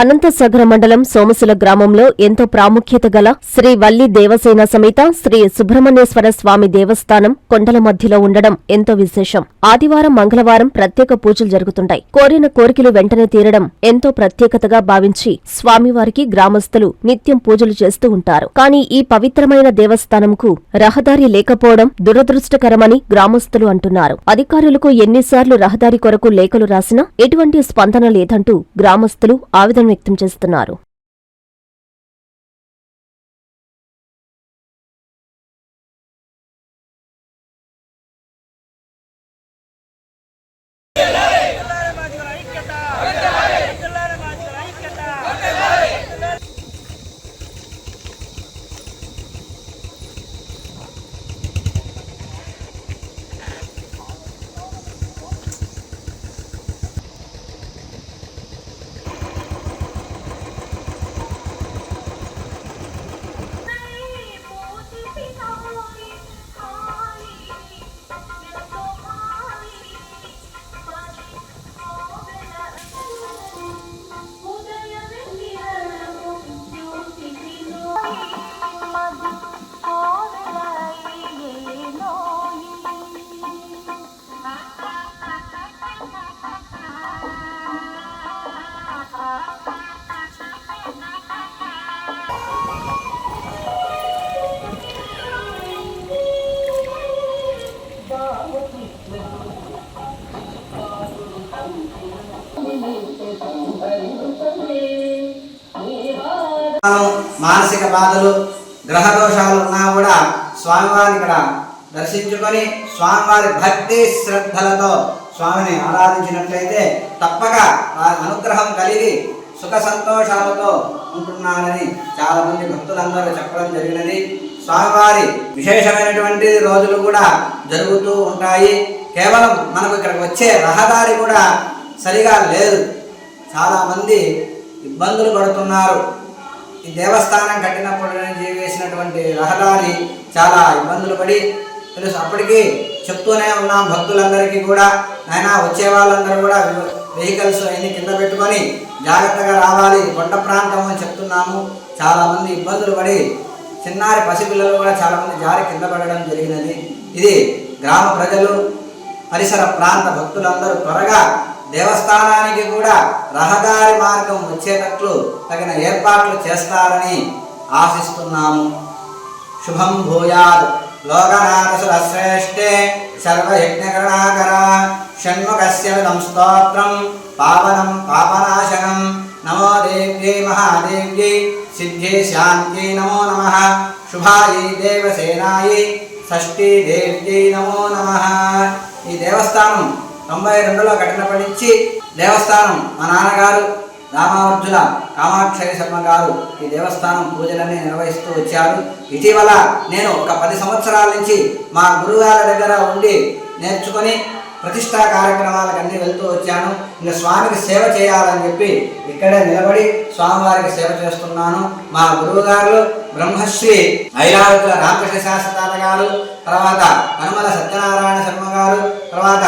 అనంతసాగర మండలం సోమసుల గ్రామంలో ఎంతో ప్రాముఖ్యత గల శ్రీ వల్లి దేవసేన సమేత శ్రీ సుబ్రహ్మణ్యేశ్వర స్వామి దేవస్థానం కొండల మధ్యలో ఉండడం ఎంతో విశేషం. ఆదివారం మంగళవారం ప్రత్యేక పూజలు జరుగుతుంటాయి. కోరిన కోరికలు వెంటనే తీరడం ఎంతో ప్రత్యేకతగా భావించి స్వామివారికి గ్రామస్తులు నిత్యం పూజలు చేస్తూ ఉంటారు. కానీ ఈ పవిత్రమైన దేవస్థానంకు రహదారి లేకపోవడం దురదృష్టకరమని గ్రామస్తులు అంటున్నారు. అధికారులకు ఎన్నిసార్లు రహదారి కొరకు లేఖలు రాసినా ఎటువంటి స్పందన లేదంటూ గ్రామస్తులు ఆవేదన వ్యక్తం చేస్తున్నారు. మానసిక బాధలు గ్రహ దోషాలు ఉన్నా కూడా స్వామివారిని ఇక్కడ దర్శించుకొని స్వామివారి భక్తి శ్రద్ధలతో స్వామిని ఆరాధించినట్లయితే తప్పక వారి అనుగ్రహం కలిగి సుఖ సంతోషాలతో ఉంటున్నానని చాలామంది భక్తులందరూ చెప్పడం జరిగినది. స్వామివారి విశేషమైనటువంటి రోజులు కూడా జరుగుతూ ఉంటాయి. కేవలం మనకు ఇక్కడికి వచ్చే రహదారి కూడా సరిగా లేదు. చాలామంది ఇబ్బందులు పడుతున్నారు. ఈ దేవస్థానం కట్టినప్పటి నుంచి వేసినటువంటి రహదారి చాలా ఇబ్బందులు పడి తెలుసు అప్పటికి చెప్తూనే ఉన్నాం భక్తులందరికీ కూడా. నాయన వచ్చే వాళ్ళందరూ కూడా వెహికల్స్ అన్ని కింద పెట్టుకొని జాగ్రత్తగా రావాలి. కొండ ప్రాంతం అని చెప్తున్నాము. చాలామంది ఇబ్బందులు పడి చిన్నారి పసిపిల్లలు కూడా చాలామంది జారి కింద పడడం జరిగినది. ఇది గ్రామ ప్రజలు పరిసర ప్రాంత భక్తులందరూ త్వరగా దేవస్థానానికి కూడా రహదారి మార్గం వచ్చేటట్లు తగిన ఏర్పాట్లు చేస్తారని ఆశిస్తున్నాము. శుభం భూయాద్ లోకనాథసుర శ్రేష్ఠే. సర్వయజ్ఞకరణాకర. షణ్ముఖస్య విదం స్తోత్రం. పావనం పాపనాశనం. నమో దేవ్యై మహాదేవ్యై. సిద్ధ్యై శాంత్యై నమో నమ. శుభాయి దేవసేనాయి. షష్ఠీ దేవ్యై నమో నమ. ఈ దేవస్థానం తొంభై రెండులో కఠినపడించి దేవస్థానం మా నాన్నగారు రామార్జున కామాక్షరి శర్మ గారు ఈ దేవస్థానం పూజలన్నీ నిర్వహిస్తూ వచ్చారు. ఇటీవల నేను ఒక పది సంవత్సరాల నుంచి మా గురుగారి దగ్గర ఉండి నేర్చుకొని ప్రతిష్టా కార్యక్రమాలకు అన్నీ వెళ్తూ వచ్చాను. ఇంకా స్వామికి సేవ చేయాలని చెప్పి ఇక్కడే నిలబడి స్వామివారికి సేవ చేస్తున్నాను. మా గురువు గారు బ్రహ్మశ్రీ ఐరావతుల రామకృష్ణ శాస్త్రాల గారు తర్వాత కనుమల సత్యనారాయణ శర్మ గారు తర్వాత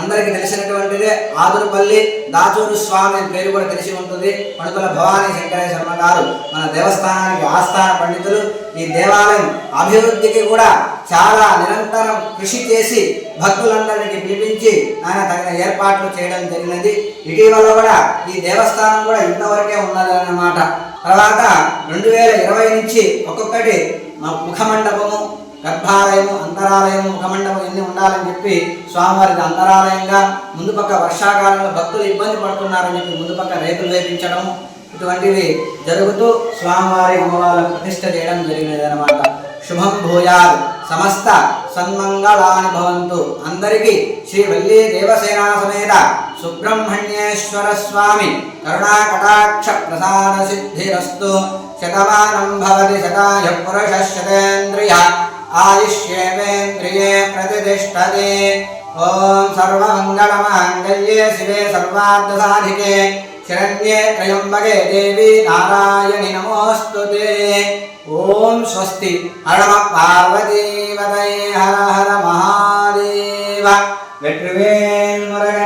అందరికీ తెలిసినటువంటిదే ఆదురుపల్లి దాచూరు స్వామి పేరు కూడా తెలిసి ఉంటుంది. పండుగల భవానీ శంకరయ్య శర్మ గారు మన దేవస్థానానికి ఆస్థాన పండితులు. ఈ దేవాలయం అభివృద్ధికి కూడా చాలా నిరంతరం కృషి చేసి భక్తులందరికీ పిలిపించి ఆయన తగిన ఏర్పాట్లు చేయడం జరిగినది. ఇటీవల కూడా ఈ దేవస్థానం కూడా ఇంతవరకే ఉన్నదన్నమాట. తర్వాత రెండు వేల ఇరవై నుంచి ఒక్కొక్కటి ముఖమండపము గర్భాలయము అంతరాలయము ముఖమండపం ఎన్ని ఉండాలని చెప్పి స్వామివారికి అంతరాలయంగా ముందు పక్క వర్షాకాలంలో భక్తులు ఇబ్బంది పడుతున్నారని చెప్పి ముందు పక్క రేకులు వేపించడం ఇటువంటివి జరుగుతూ స్వామివారి అమ్మవారిని ప్రతిష్ట చేయడం జరిగినదనమాట శుభం భూయాత్. సమస్త సన్మంగళాని భవంతు. అందరికీ శ్రీ వల్లీ దేవసేనా సమేత సుబ్రహ్మణ్యేశ్వర స్వామి కరుణా కటాక్ష ప్రసాద సిద్ధిరస్తు. శతమానం భవతి శతాయ పురుష శతేంద్రియ आदिश्येवेन्द्रिये प्रतिष्ठते ॐ सर्वमङ्गलमाङ्गल्ये शिवे सर्वार्थसाधिके शरण्ये त्रयम्बके देवी नारायणि नमोऽस्तु ते ॐ स्वस्ति हरणः पार्वतीवदये हर हर महादेव विट्रिवेन्मुरगे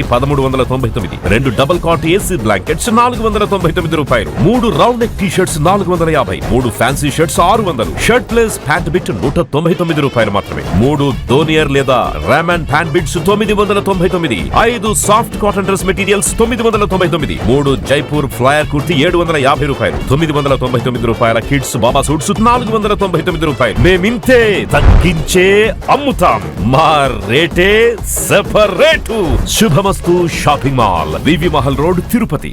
పదమూడు వందల తొంభై తొమ్మిది. రెండు డబుల్ కాట్ ఏసీ బ్లాంకెట్స్ నాలుగు వందల తొంభై తొమ్మిది రూపాయలు. మూడు రౌండ్ నెక్ టీ షర్ట్స్ నాలుగు వందల యాభై. మూడు ఫ్యాన్సీ షర్ట్స్ ఆరు వందలు. షర్ట్ లెస్ ప్యాంట్ బిట్ నూట తొంభై తొమ్మిది రూపాయలు మాత్రమే. మూడు దోనియర్ లేదా రామన్ ప్యాంట్ బిట్స్ తొమ్మిది వందల తొంభై తొమ్మిది. ఐదు సాఫ్ట్ కాటన్ డ్రెస్ మెటీరియల్స్ తొమ్మిది వందల తొంభై తొమ్మిది. మూడు జైపూర్ ఫ్లయర్ కుర్తి ఏడు వందల యాభై రూపాయలు. తొమ్మిది వందల తొంభై తొమ్మిది రూపాయల కిడ్స్ బాబా సూట్స్ నాలుగు వందల తొంభై తొమ్మిది రూపాయలు. మేమింతే తగ్గించే అమ్ముతాం. మా రేటే separate శుభమ Subhamastu shopping mall V V Mahal road Tirupati.